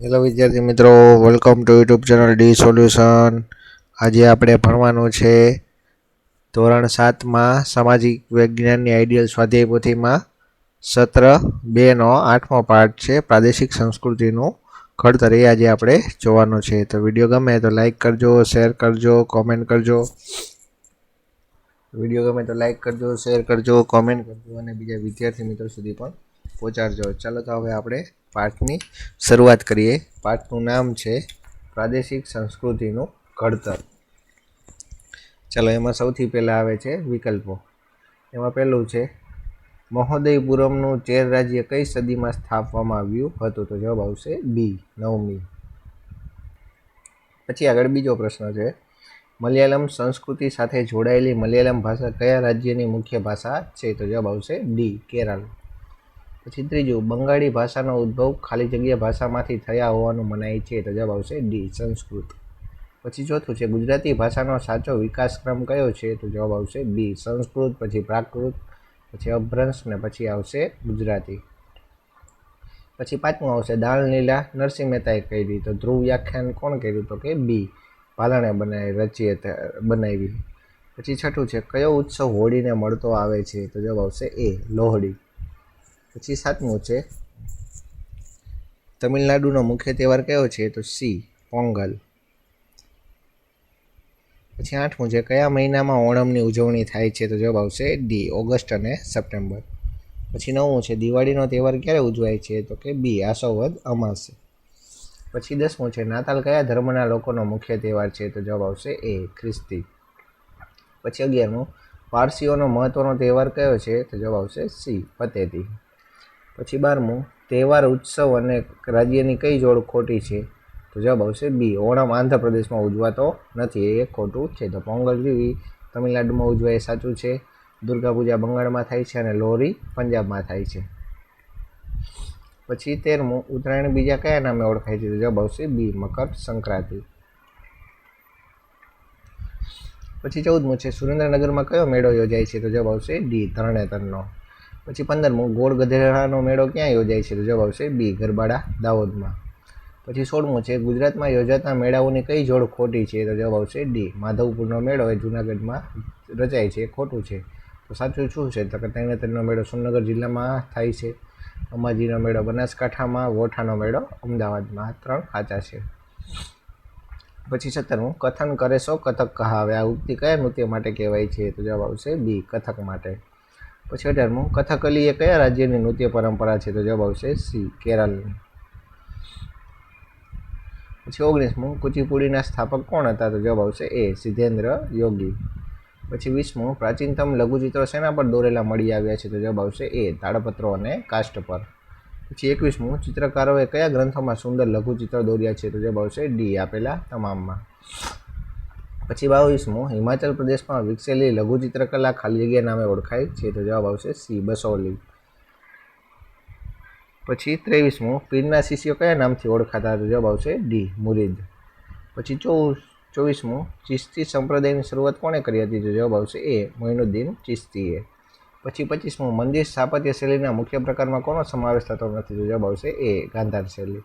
Hello વિદ્યાર્થી મિત્રો welcome to YouTube channel D solution આજે આપણે ભણવાનું છે ધોરણ સાતમાં સામાજિક વિજ્ઞાનની આઈડિયલ સ્વાધ્યાય પોથીમાં સત્ર બેનો આઠમો પાઠ છે, પ્રાદેશિક સંસ્કૃતિનું ઘડતર એ આજે આપણે જોવાનું છે. તો વીડિયો ગમે તો લાઈક કરજો શેર કરજો કોમેન્ટ કરજો. વીડિયો ગમે તો લાઈક કરજો શેર કરજો કોમેન્ટ કરજો અને બીજા વિદ્યાર્થી મિત્રો સુધી પણ પહોંચાડજો. ચાલો તો હવે આપણે પાઠની શરૂઆત કરીએ. પાઠનું નામ છે પ્રાદેશિક સંસ્કૃતિનું ઘડતર. ચાલો, એમાં સૌથી પહેલાં આવે છે વિકલ્પો. એમાં પહેલું છે, મહોદયપુરમનું ચેર રાજ્ય કઈ સદીમાં સ્થાપવામાં આવ્યું હતું? તો જવાબ આવશે બી, નવમી. પછી આગળ બીજો પ્રશ્ન છે, મલયાલમ સંસ્કૃતિ સાથે જોડાયેલી મલયાલમ ભાષા કયા રાજ્યની મુખ્ય ભાષા છે? તો જવાબ આવશે ડી, કેરળ. પછી ત્રીજું, બંગાળી ભાષાનો ઉદ્ભવ ખાલી જગ્યા ભાષામાંથી થયા હોવાનું મનાય છે તો જવાબ આવશે ડી, સંસ્કૃત. પછી ચોથું છે, ગુજરાતી ભાષાનો સાચો વિકાસક્રમ કયો છે તો જવાબ આવશે બી, સંસ્કૃત, પછી પ્રાકૃત, પછી અભ્રંશ ને પછી આવશે ગુજરાતી. પછી પાંચમું આવશે, દાળ, લીલા, નરસિંહ મહેતાએ કરી તો ધ્રુવ વ્યાખ્યાન કોણ કર્યું તો કે બી, પાલણે બનાવી રચી બનાવી. પછી છઠ્ઠું છે, કયો ઉત્સવ હોળીને મળતો આવે છે તો જવાબ આવશે એ, લોહડી. પછી સાતમું છે. તમિલનાડુનો મુખ્ય તહેવાર કયો છે તો સી, પોંગલ. પછી આઠમું છે, કયા મહિનામાં ઓણમની ઉજવણી થાય છે તો જવાબ આવશે ડી, ઓગસ્ટ અને સપ્ટેમ્બર. પછી નવમું છે, દિવાળીનો તહેવાર ક્યારે ઉજવાય છે તો કે બી આસોવદ અમાસ. પછી દસમું છે, નાતાલ કયા ધર્મના લોકોનો મુખ્ય તહેવાર છે તો જવાબ આવશે એ, ખ્રિસ્તી. પછી અગિયારમું, પારસીઓનો મહત્વનો તહેવાર કયો છે તો જવાબ આવશે સી, પતેતી. પછી બારમું, તહેવાર, ઉત્સવ અને રાજ્યની કઈ જોડ ખોટી છે? તો જવાબ આવશે બી. ઓણમ આંધ્રપ્રદેશમાં ઉજવાતો નથી. એ ખોટું છે. તો પોંગલ જેવી તમિલનાડુમાં ઉજવાય એ સાચું છે. દુર્ગા પૂજા બંગાળમાં થાય છે અને લોહરી પંજાબમાં થાય છે. પછી તેરમું ઉત્તરાયણ બીજા કયા નામે ઓળખાય છે? તો જવાબ આવશે બી. મકર સંક્રાંતિ. પછી ચૌદમું છે, સુરેન્દ્રનગરમાં કયો મેળો યોજાય છે? તો જવાબ આવશે ડી. તરણેતરનો પછી પંદરમું, ગોળ ગધેડાનો મેળો ક્યાં યોજાય છે? તો જવાબ આવશે બી ગરબાડા દાહોદમાં. પછી સોળમું છે, ગુજરાતમાં યોજાતા મેળાઓની કઈ જોડ ખોટી છે? તો જવાબ આવશે ડી, માધવપુરનો મેળો એ જૂનાગઢમાં રચાય છે ખોટું છે. તો સાચું શું છે? તો કે તરણેતરનો મેળો સુરનગર જિલ્લામાં થાય છે. અંબાજીનો મેળો બનાસકાંઠામાં, વોઠાનો મેળો અમદાવાદમાં. ત્રણ સાચા છે. પછી સત્તરમું, કથન કરે સો કથક કહાવે. આ ઉક્તિ કયા નૃત્ય માટે કહેવાય છે? તો જવાબ આવશે બી, કથક માટે. પછી અઢારમું કથકલી એ કયા રાજ્યની નૃત્ય પરંપરા છે તો જવાબ આવશે સી કેરળની પછી ઓગણીસમું કુચીપુડીના સ્થાપક કોણ હતા તો જવાબ આવશે એ, સિદ્ધેન્દ્ર યોગી. પછી વીસમું પ્રાચીનતમ લઘુચિત્રો શેના પર દોરેલા મળી આવ્યા છે તો જવાબ આવશે એ, તાડપત્રો અને કાષ્ટ પર. પછી એકવીસમું ચિત્રકારોએ કયા ગ્રંથોમાં સુંદર લઘુચિત્ર દોર્યા છે તો જવાબ આવશે ડી, આપેલા તમામમાં. પછી બાવીસમું હિમાચલ પ્રદેશમાં વિકસેલી લઘુચિત્રકલા ખાલી જગ્યા નામે ઓળખાય છે, તો જવાબ આવશે સી, બસોલી. પછી ત્રેવીસમો, પીરના શિષ્યો કયા નામથી ઓળખાતા તો જવાબ આવશે ડી, મુરીદ. પછી ચોવીસ ચોવીસમું ચિસ્તી સંપ્રદાયની શરૂઆત કોણે કરી હતી, તો જવાબ આવશે એ, મોઇનુદ્દીન ચિસ્તીએ પછી પચીસમું, મંદિર સ્થાપત્ય શૈલીના મુખ્ય પ્રકારમાં કોનો સમાવેશ થતો નથી, તો જવાબ આવશે એ, ગાંધાર શૈલી.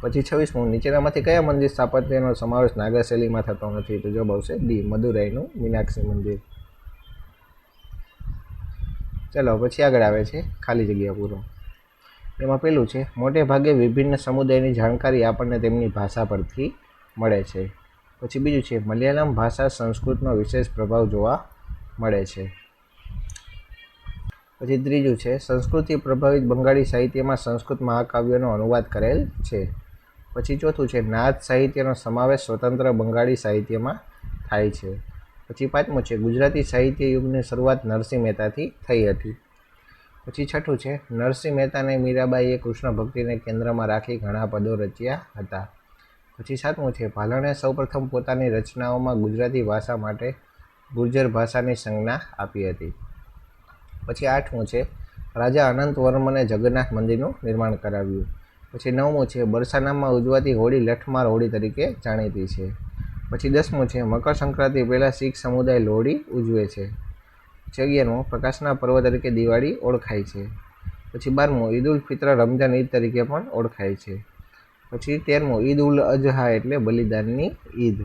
પછી છવ્વીસમું, નીચેનામાંથી કયા મંદિર સ્થાપત્યનો સમાવેશ નાગરશૈલીમાં થતો નથી? તો જવાબ આવશે ડી, મદુરાઈનું મીનાક્ષી મંદિર. ચલો, પછી આગળ આવે છે ખાલી જગ્યા પૂરો. એમાં પેલું છે, મોટે ભાગે વિભિન્ન સમુદાયની જાણકારી આપણને તેમની ભાષા પરથી મળે છે. પછી બીજું છે, મલયાલમ ભાષા સંસ્કૃતનો વિશેષ પ્રભાવ જોવા મળે છે. પછી ત્રીજું છે, સંસ્કૃતિ પ્રભાવિત બંગાળી સાહિત્યમાં સંસ્કૃત મહાકાવ્યોનો અનુવાદ કરેલ છે. પછી ચોથું છે નાથ સાહિત્યનો સમાવેશ સ્વતંત્ર બંગાળી સાહિત્યમાં થાય છે. પછી પાંચમું છે, ગુજરાતી સાહિત્ય યુગની શરૂઆત નરસિંહ મહેતાથી થઈ હતી. પછી છઠ્ઠું છે, નરસિંહ મહેતાને મીરાબાઈએ કૃષ્ણ ભક્તિને કેન્દ્રમાં રાખી ઘણા પદો રચ્યા હતા. પછી સાતમું છે, ભાલણે સૌપ્રથમ પોતાની રચનાઓમાં ગુજરાતી ભાષા માટે ગુર્જર ભાષાની સંજ્ઞા આપી હતી. પછી આઠમું છે, રાજા અનંત વર્મને જગન્નાથ મંદિરનું નિર્માણ કરાવ્યું. પછી નવમું છે, બરસાનામાં ઉજવાતી હોળી લઠમાર હોળી તરીકે જાણીતી છે. પછી દસમું છે, મકર સંક્રાંતિ પહેલાં શીખ સમુદાય લોહડી ઉજવે છે. પછી અગિયારમું, પ્રકાશના પર્વ તરીકે દિવાળી ઓળખાય છે. પછી બારમું, ઈદ ઉલ ફિત્ર રમઝાન ઈદ તરીકે પણ ઓળખાય છે. પછી તેરમું, ઈદ ઉલ અજહા એટલે બલિદાનની ઈદ.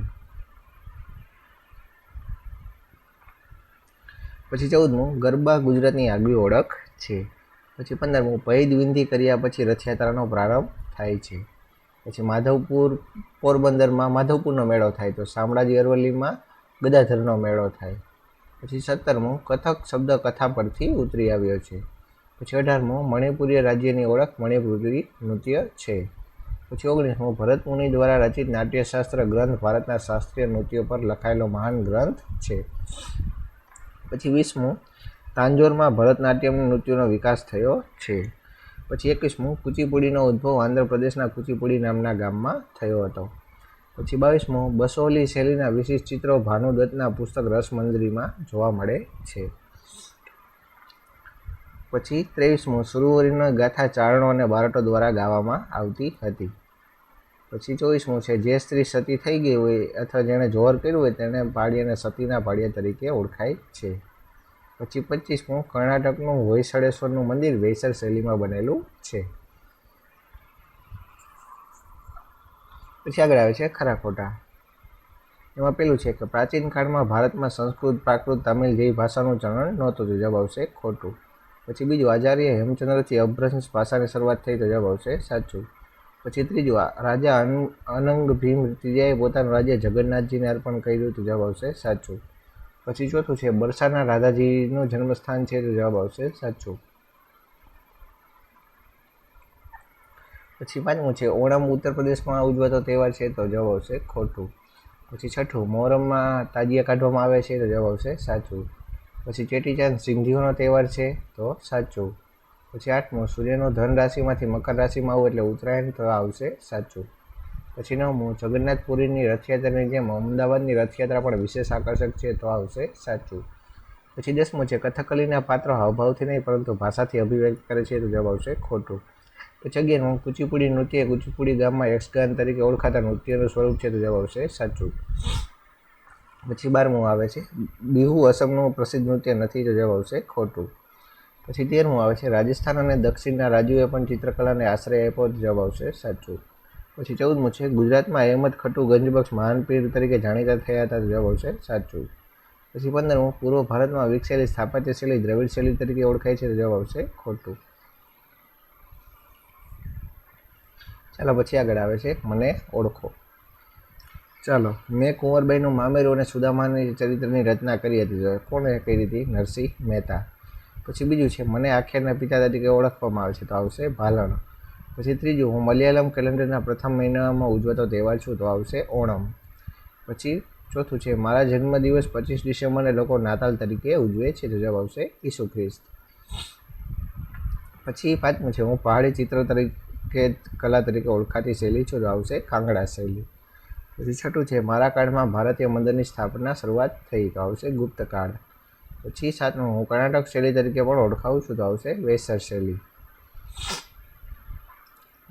પછી ચૌદમું, ગરબા ગુજરાતની આગવી ઓળખ છે. પછી પંદરમું ભૈદ વિંધી કર્યા પછી રથયાત્રાનો પ્રારંભ થાય છે. પછી માધવપુર પોરબંદરમાં માધવપુરનો મેળો થાય તો શામળાજી અરવલ્લીમાં ગદાધરનો મેળો થાય. પછી સત્તરમું કથક શબ્દ કથા પરથી ઉતરી આવ્યો છે. પછી અઢારમું મણિપુરીય રાજ્યની ઓળખ મણિપુરી નૃત્ય છે. પછી ઓગણીસમું ભરત મુનિ દ્વારા રચિત નાટ્યશાસ્ત્ર ગ્રંથ ભારતના શાસ્ત્રીય નૃત્યો પર લખાયેલો મહાન ગ્રંથ છે. પછી વીસમું તાંજોરમાં ભરતનાટ્યમ નૃત્યનો વિકાસ થયો છે. પછી એકવીસમું કુચીપુડીનો ઉદ્ભવ આંધ્રપ્રદેશના કુચીપુડી નામના ગામમાં થયો હતો. પછી બાવીસમું બસોલી શૈલીના વિશિષ્ટ ચિત્રો ભાનુદત્તના પુસ્તક રસમંજરીમાં જોવા મળે છે. પછી ત્રેવીસમું સુરવરીનો ગાથા ચારણો અને બારટો દ્વારા ગાવામાં આવતી હતી. પછી ચોવીસમું છે, જે સ્ત્રી સતી થઈ ગઈ હોય અથવા જેણે જોહર કર્યું હોય તેને અને સતીના પાડિયા તરીકે ઓળખાય છે. પછી પચીસમું કર્ણાટકનું હોયસળેશ્વરનું મંદિર વૈસર શૈલીમાં બનેલું છે. પછી આગળ આવે છે ખરા ખોટા. એમાં પેલું છે કે પ્રાચીન કાળમાં ભારતમાં સંસ્કૃત, પ્રાકૃત, તમિલ જેવી ભાષાનું ચલણ નહોતું, તો જવાબ આવશે ખોટું. પછી બીજું આચાર્ય હેમચંદ્રથી અભ્રંશ ભાષાની શરૂઆત થઈ, તો જવાબ આવશે સાચું. પછી ત્રીજું રાજા અનંગ ભીમ ત્રીજાએ પોતાનું રાજ્ય જગન્નાથજીને અર્પણ કર્યું, તો જવાબ આવશે સાચું. પછી ચોથું છે, બરસાના રાધાજીનું જન્મસ્થાન છે, તો જવાબ આવશે સાચું. પછી પાંચમું છે, ઓણમ ઉત્તર પ્રદેશમાં ઉજવાતો તહેવાર છે, તો જવાબ આવશે ખોટું. પછી છઠ્ઠું, મોહરમમાં તાજિયા કાઢવામાં આવે છે, તો જવાબ આવશે સાચું. પછી ચેટીચાંદ સિંધીઓનો તહેવાર છે, તો સાચું. પછી આઠમું, સૂર્યનો ધન રાશિમાંથી મકર રાશિમાં આવું એટલે ઉત્તરાયણ, તો આવશે સાચું. પછી નવમું જગન્નાથપુરીની રથયાત્રાની જેમ અમદાવાદની રથયાત્રા પણ વિશેષ આકર્ષક છે તો આવશે સાચું. પછી દસમું છે, કથકલીના પાત્ર હાવભાવથી નહીં પરંતુ ભાષાથી અભિવ્યક્ત કરે છે તો જવાબ આવશે ખોટું. પછી અગિયારમું કુચીપુડી નૃત્ય, કુચીપુડી ગામમાં યક્ષગાન તરીકે ઓળખાતા નૃત્યનું સ્વરૂપ છે તો જવાબ આવશે સાચું. પછી બારમું આવે છે, બિહુ અસમનું પ્રસિદ્ધ નૃત્ય નથી તો જવાબ આવશે ખોટું. પછી તેરમું આવે છે, રાજસ્થાન અને દક્ષિણના રાજ્યોએ પણ ચિત્રકલાને આશ્રય આપ્યો જવાબ આવશે સાચું. પછી ચૌદમું છે, ગુજરાતમાં અહેમદ ખટુ ગંજબક્ષ મહાન તરીકે જાણીતા થયા હતા, જવાબ આવશે સાચું. પછી પંદરમું, પૂર્વ ભારતમાં વિકસેલી સ્થાપત્ય શૈલી દ્રવિડ શૈલી તરીકે ઓળખાય છે, જવાબ આવશે ખોટું. ચાલો પછી આગળ આવે છે, મને ઓળખો. ચાલો, મેં કુંવરબાઈનું મામેરું અને સુદામાની ચરિત્રની રચના કરી હતી કોણે કરી હતી નરસિંહ મહેતા. પછી બીજું છે, મને આખ્યાનના પિતા તરીકે ઓળખવામાં આવે છે, તો આવશે ભાલણ. પછી ત્રીજું, હું મલયાલમ કેલેન્ડરના પ્રથમ મહિનામાં ઉજવાતો તહેવાર છું, તો આવશે ઓણમ. પછી ચોથું છે, મારા જન્મદિવસ પચીસ ડિસેમ્બરને લોકો નાતાલ તરીકે ઉજવે છે, તો જવાબ આવશે ઈસુ ખ્રિસ્ત. પછી પાંચમું છે, હું પહાડી ચિત્ર તરીકે, કલા તરીકે ઓળખાતી શૈલી છું, તો આવશે કાંગડા શૈલી. પછી છઠ્ઠું છે, મારા કાળમાં ભારતીય મંદિરની સ્થાપના શરૂઆત થઈ, તો આવશે ગુપ્ત કાળ. પછી સાતમું, હું કર્ણાટક શૈલી તરીકે પણ ઓળખાવું છું, તો આવશે વેસર શૈલી.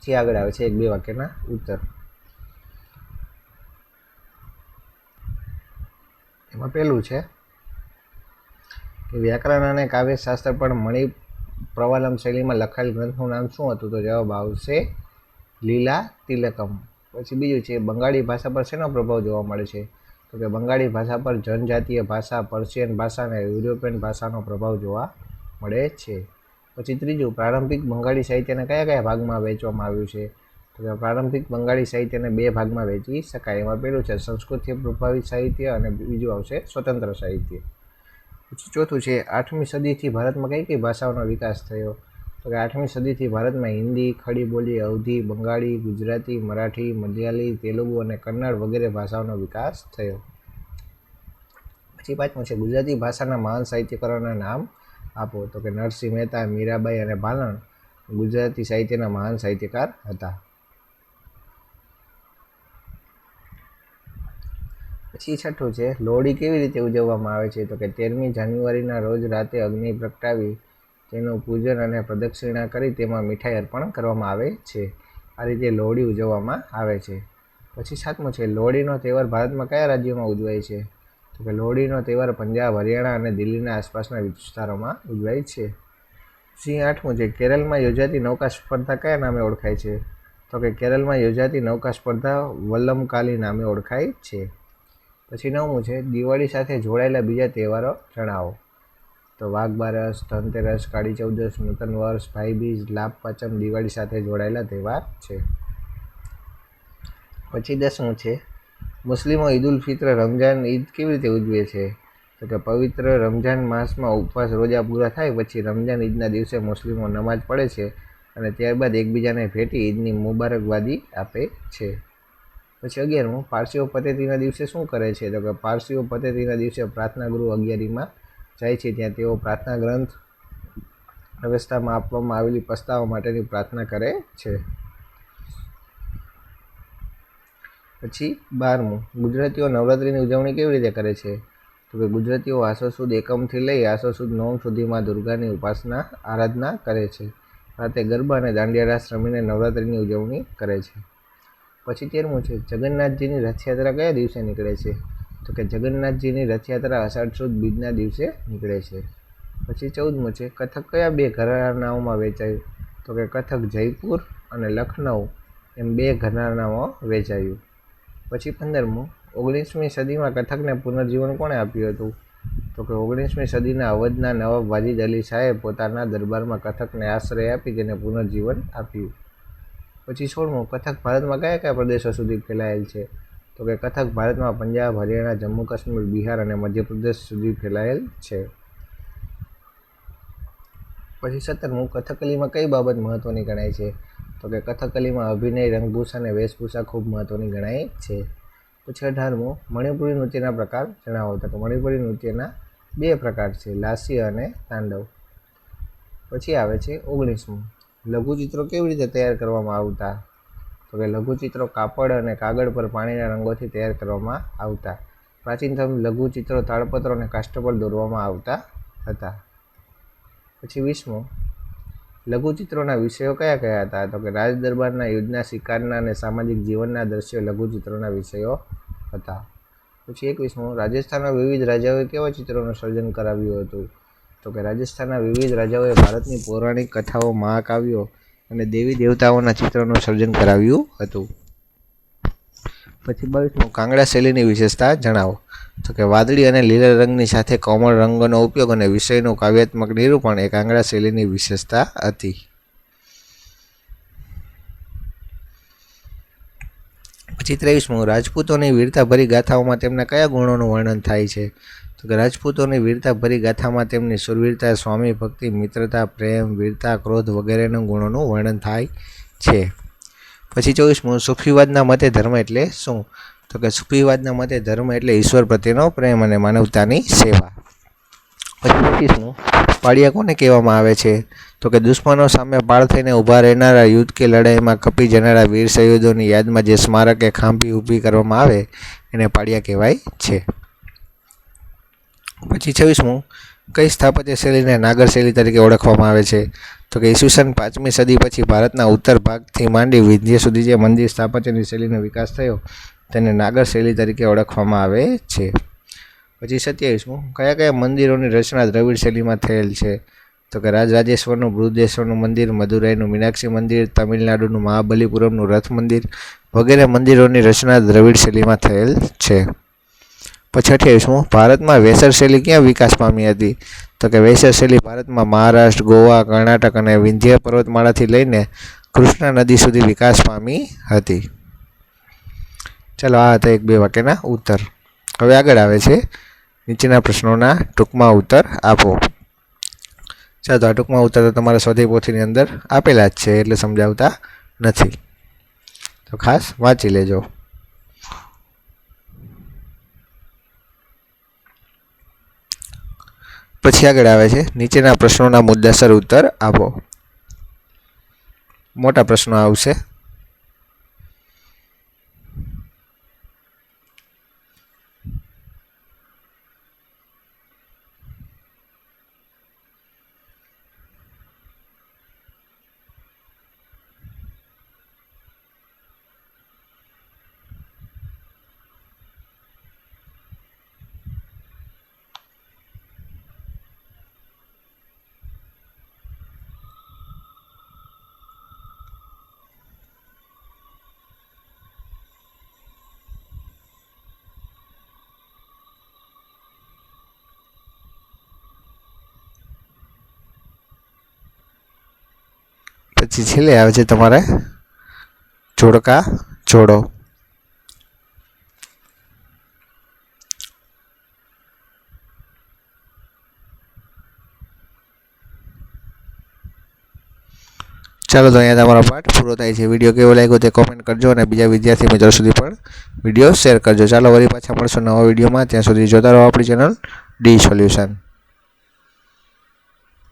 પછી આગળ આવે છે એક, બે વાક્યના ઉત્તર. એમાં પહેલું છે કે વ્યાકરણ અને કાવ્યશાસ્ત્ર પણ મણિ પ્રવાલમ શૈલીમાં લખાયેલ ગ્રંથનું નામ શું હતું? તો જવાબ આવશે લીલા તિલકમ. પછી બીજું છે, બંગાળી ભાષા પર શેનો પ્રભાવ જોવા મળે છે? તો કે બંગાળી ભાષા પર જનજાતીય ભાષા, પર્શિયન ભાષા અને યુરોપિયન ભાષાનો પ્રભાવ જોવા મળે છે. પછી ત્રીજું, પ્રારંભિક બંગાળી સાહિત્યને કયા કયા ભાગમાં વહેંચવામાં આવ્યું છે? તો કે પ્રારંભિક બંગાળી સાહિત્યને બે ભાગમાં વહેંચી શકાય. એમાં પહેલું છે, સંસ્કૃતથી પ્રભાવિત સાહિત્ય અને બીજું આવશે, સ્વતંત્ર સાહિત્ય. પછી ચોથું છે, આઠમી સદીથી ભારતમાં કઈ કઈ ભાષાઓનો વિકાસ થયો? તો કે આઠમી સદીથી ભારતમાં હિન્દી, ખડી બોલી, અવધી, બંગાળી, ગુજરાતી, મરાઠી, મલયાલી, તેલુગુ અને કન્નડ વગેરે ભાષાઓનો વિકાસ થયો. પછી પાંચમું છે, ગુજરાતી ભાષાના મહાન સાહિત્યકારોના નામ આપો. તો કે નરસિંહ મહેતા, મીરાબાઈ અને ભાલણ ગુજરાતી સાહિત્યના મહાન સાહિત્યકાર હતા. પછી છઠ્ઠું છે, લોહડી કેવી રીતે ઉજવવામાં આવે છે? તો કે તેરમી જાન્યુઆરીના રોજ રાતે અગ્નિ પ્રગટાવી તેનું પૂજન અને પ્રદક્ષિણા કરી તેમાં મીઠાઈ અર્પણ કરવામાં આવે છે. આ રીતે લોહડી ઉજવવામાં આવે છે. પછી સાતમું છે, લોહડીનો તહેવાર ભારતમાં કયા રાજ્યોમાં ઉજવાય છે? કે લોહડીનો તહેવાર પંજાબ, હરિયાણા અને દિલ્હીના આસપાસના વિસ્તારોમાં ઉજવાય છે. સિંહ આઠમું છે કેરળમાં યોજાતી નૌકા સ્પર્ધા કયા નામે ઓળખાય છે? તો કે કેરળમાં યોજાતી નૌકા સ્પર્ધા વલ્લમકાલી નામે ઓળખાય છે. પછી નવમું છે, દિવાળી સાથે જોડાયેલા બીજા તહેવારો જણાવો. તો વાઘ બારસ, ધનતેરસ, કાળી ચૌદસ, નૂતન વર્ષ ભાઈબીજ લાભ પાંચમ દિવાળી સાથે જોડાયેલા તહેવાર છે. પછી દસમું છે મુસ્લિમો ઈદ ઉલ ફિત્ર રમજાન ઈદ કેવી રીતે ઉજવે છે? તો કે પવિત્ર રમજાન માસમાં ઉપવાસ રોજા પૂરા થાય પછી રમજાન ઈદના દિવસે મુસ્લિમો નમાજ પડે છે અને ત્યારબાદ એકબીજાને ભેટી ઈદની મુબારકબાદી આપે છે. પછી અગિયારમું, પારસીઓ પતેતીના દિવસે શું કરે છે? તો કે પારસીઓ પતેતીના દિવસે પ્રાર્થના ગૃહ અગિયારીમાં જાય છે, ત્યાં તેઓ પ્રાર્થના ગ્રંથ વ્યવસ્થામાં આપવામાં આવેલી પસ્તાવા માટેની પ્રાર્થના કરે છે. પછી બારમું. ગુજરાતીઓ નવરાત્રિની ઉજવણી કેવી રીતે કરે છે? તો કે ગુજરાતીઓ આસો સુદ એકમથી લઈ આસો સુદ નવમ સુધીમાં દુર્ગાની ઉપાસના, આરાધના કરે છે. રાતે ગરબા અને દાંડિયા રાસ રમીને નવરાત્રિની ઉજવણી કરે છે. પછી તેરમું છે, જગન્નાથજીની રથયાત્રા કયા દિવસે નીકળે છે? તો કે જગન્નાથજીની રથયાત્રા અષાઢ સુદ બીજના દિવસે નીકળે છે. પછી ચૌદમું છે, કથક કયા બે ઘરાનાઓમાં વેચાયું? તો કે કથક જયપુર અને લખનઉ એમ બે ઘરાનામાં વેચાયું. પછી પંદરમું, ઓગણીસમી સદીમાં કથકને પુનર્જીવન કોણે આપ્યું હતું? તો કે ઓગણીસમી સદીના અવધના નવાબ વાજિદ અલી શાહે પોતાના દરબારમાં કથકને આશ્રય આપી તેને પુનર્જીવન આપ્યું. પછી સોળમું, કથક ભારતમાં કયા કયા પ્રદેશો સુધી ફેલાયેલ છે? તો કે કથક ભારતમાં પંજાબ, હરિયાણા, જમ્મુ, કાશ્મીર, બિહાર અને મધ્યપ્રદેશ સુધી ફેલાયેલ છે. પછી સત્તરમું, કથકલીમાં કઈ બાબત મહત્ત્વની ગણાય છે? તો કે કથકલીમાં અભિનય, રંગભૂષા અને વેશભૂષા ખૂબ મહત્ત્વની ગણાય છે. પછી અઢારમું, મણિપુરી નૃત્યના પ્રકાર જણાવો તો કે મણિપુરી નૃત્યના બે પ્રકાર છે, લાસ્ય અને તાંડવ. પછી આવે છે ઓગણીસમું. લઘુચિત્રો કેવી રીતે તૈયાર કરવામાં આવતા? તો કે લઘુચિત્રો કાપડ અને કાગળ પર પાણીના રંગોથી તૈયાર કરવામાં આવતા. પ્રાચીનતમ લઘુચિત્રો તાળપત્રો અને કાષ્ઠ પર દોરવામાં આવતા હતા. પછી વીસમું લઘુચિત્રોના વિષયો કયા કયા હતા? તો કે રાજ દરબારના યુદ્ધના શિકારના અને સામાજિક જીવનના દ્રશ્યો લઘુચિત્રોના વિષયો હતા. પછી એકવીસમું રાજસ્થાનના વિવિધ રાજાઓએ કેવા ચિત્રોનું સર્જન કરાવ્યું હતું? તો કે રાજસ્થાનના વિવિધ રાજાઓએ ભારતની પૌરાણિક કથાઓ મહાકાવ્યો અને દેવી દેવતાઓના ચિત્રોનું સર્જન કરાવ્યું હતું. પછી બાવીસમો કાંગડા શૈલીની વિશેષતા જણાવો. તો કે વાદળી અને લીલા રંગની સાથે કોમળ રંગોનો ઉપયોગ અને વિષયનું કાવ્યાત્મક નિરૂપણ એ કાંગડા શૈલીની વિશેષતા હતી. પછી ત્રેવીસમું, રાજપૂતોની વીરતાભરી ગાથાઓમાં તેમના કયા ગુણોનું વર્ણન થાય છે? તો કે રાજપૂતોની વીરતાભરી ગાથામાં તેમની સુરવીરતા, સ્વામી ભક્તિ, મિત્રતા, પ્રેમ, વીરતા, ક્રોધ વગેરેના ગુણોનું વર્ણન થાય છે. પછી ચોવીસમું સુફીવાદના મતે ધર્મ એટલે શું? તો કે સુફીવાદના મતે ધર્મ એટલે ઈશ્વર પ્રત્યેનો પ્રેમ અને માનવતાની સેવા. પછી પચીસમું પાળિયા કોને કહેવામાં આવે છે? તો કે દુશ્મનો સામે પાળ થઈને ઊભા રહેનારા યુદ્ધ કે લડાઈમાં કપી જનારા વીર સૈયદોની યાદમાં જે સ્મારકે ખાંભી ઊભી કરવામાં આવે, એને પાળિયા કહેવાય છે. પછી છવ્વીસમું કઈ સ્થાપત્ય શૈલીને નાગર શૈલી તરીકે ઓળખવામાં આવે છે? તો કે ઈસવીસન પાંચમી સદી પછી ભારતના ઉત્તર ભાગથી માંડી વિંધ્ય સુધી જે મંદિર સ્થાપત્યની શૈલીનો વિકાસ થયો, તેને નાગર શૈલી તરીકે ઓળખવામાં આવે છે. પછી સત્યાવીસમું કયા કયા મંદિરોની રચના દ્રવિડ શૈલીમાં થયેલ છે? તો કે રાજરાજેશ્વરનું, બૃહદેશ્વરનું મંદિર, મદુરાઈનું મીનાક્ષી મંદિર, તમિલનાડુનું મહાબલીપુરમનું રથ મંદિર વગેરે મંદિરોની રચના દ્રવિડ શૈલીમાં થયેલ છે. પછી અઠ્યાવીસમું ભારતમાં વેસર શૈલી ક્યાં વિકાસ પામી હતી? તો કે વેસર શૈલી ભારતમાં મહારાષ્ટ્ર, ગોવા, કર્ણાટક અને વિંધ્ય પર્વતમાળાથી લઈને કૃષ્ણા નદી સુધી વિકાસ પામી હતી. ચાલો, આ હતા એક બે વાક્યના ઉત્તર. હવે આગળ આવે છે. નીચેના પ્રશ્નોના ટૂંકમાં ઉત્તર આપો. ચાલો, તો આ ટૂંકમાં ઉત્તર તો તમારા સ્વાધ્યાય પોથીની અંદર આપેલા જ છે, એટલે સમજાવતા નથી. તો ખાસ વાંચી લેજો. પછી આગળ આવે છે. નીચેના પ્રશ્નોના મુદ્દાસર ઉત્તર આપો. મોટા પ્રશ્નો આવશે. પછી છેલ્લે આવે છે તમારે. જોડકા, જોડો. ચાલો તો અહીંયા તમારો પાઠ પૂરો થાય છે. વીડિયો કેવો લાગ્યો તે કોમેન્ટ કરજો અને બીજા વિદ્યાર્થી મિત્રો સુધી પણ વીડિયો શેર કરજો. ચાલો વળી પાછા મળશું નવા વિડીયોમાં. ત્યાં સુધી જોતા રહો આપણી ચેનલ ડી સોલ્યુશન